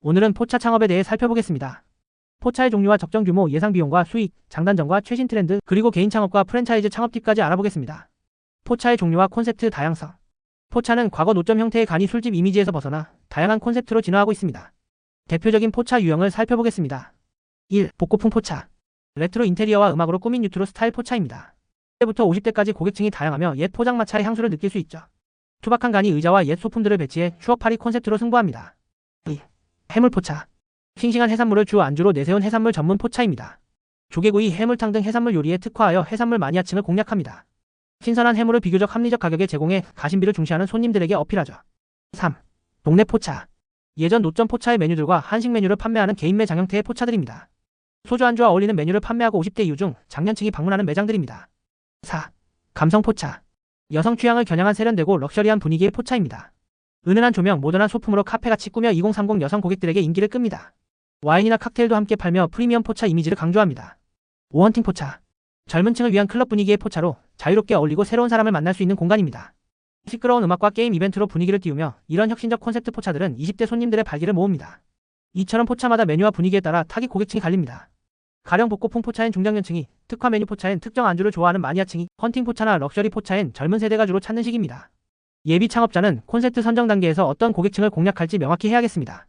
오늘은 포차 창업에 대해 살펴보겠습니다. 포차의 종류와 적정 규모, 예상 비용과 수익, 장단점과 최신 트렌드, 그리고 개인 창업과 프랜차이즈 창업 팁까지 알아보겠습니다. 포차의 종류와 콘셉트 다양성. 포차는 과거 노점 형태의 간이 술집 이미지에서 벗어나 다양한 콘셉트로 진화하고 있습니다. 대표적인 포차 유형을 살펴보겠습니다. 1. 복고풍 포차. 레트로 인테리어와 음악으로 꾸민 뉴트로 스타일 포차입니다. 10대부터 50대까지 고객층이 다양하며 옛 포장마차의 향수를 느낄 수 있죠. 투박한 간이 의자와 옛 소품들을 배치해 추억팔이 콘셉트로 승부합니다. 2. 해물포차. 싱싱한 해산물을 주 안주로 내세운 해산물 전문 포차입니다. 조개구이, 해물탕 등 해산물 요리에 특화하여 해산물 마니아층을 공략합니다. 신선한 해물을 비교적 합리적 가격에 제공해 가심비를 중시하는 손님들에게 어필하죠. 3. 동네 포차. 예전 노점 포차의 메뉴들과 한식 메뉴를 판매하는 개인 매 장 형태의 포차들입니다. 소주 안주와 어울리는 메뉴를 판매하고 50대 이후 중 장년층이 방문하는 매장들입니다. 4. 감성 포차. 여성 취향을 겨냥한 세련되고 럭셔리한 분위기의 포차입니다. 은은한 조명, 모던한 소품으로 카페같이 꾸며 2030 여성 고객들에게 인기를 끕니다. 와인이나 칵테일도 함께 팔며 프리미엄 포차 이미지를 강조합니다. 오헌팅 포차. 젊은 층을 위한 클럽 분위기의 포차로 자유롭게 어울리고 새로운 사람을 만날 수 있는 공간입니다. 시끄러운 음악과 게임 이벤트로 분위기를 띄우며 이런 혁신적 콘셉트 포차들은 20대 손님들의 발기를 모읍니다. 이처럼 포차마다 메뉴와 분위기에 따라 타깃 고객층이 갈립니다. 가령 복고풍 포차엔 중장년층이, 특화 메뉴 포차엔 특정 안주를 좋아하는 마니아층이, 헌팅 포차나 럭셔리 포차엔 젊은 세대가 주로 찾는 식입니다. 예비 창업자는 콘셉트 선정 단계에서 어떤 고객층을 공략할지 명확히 해야겠습니다.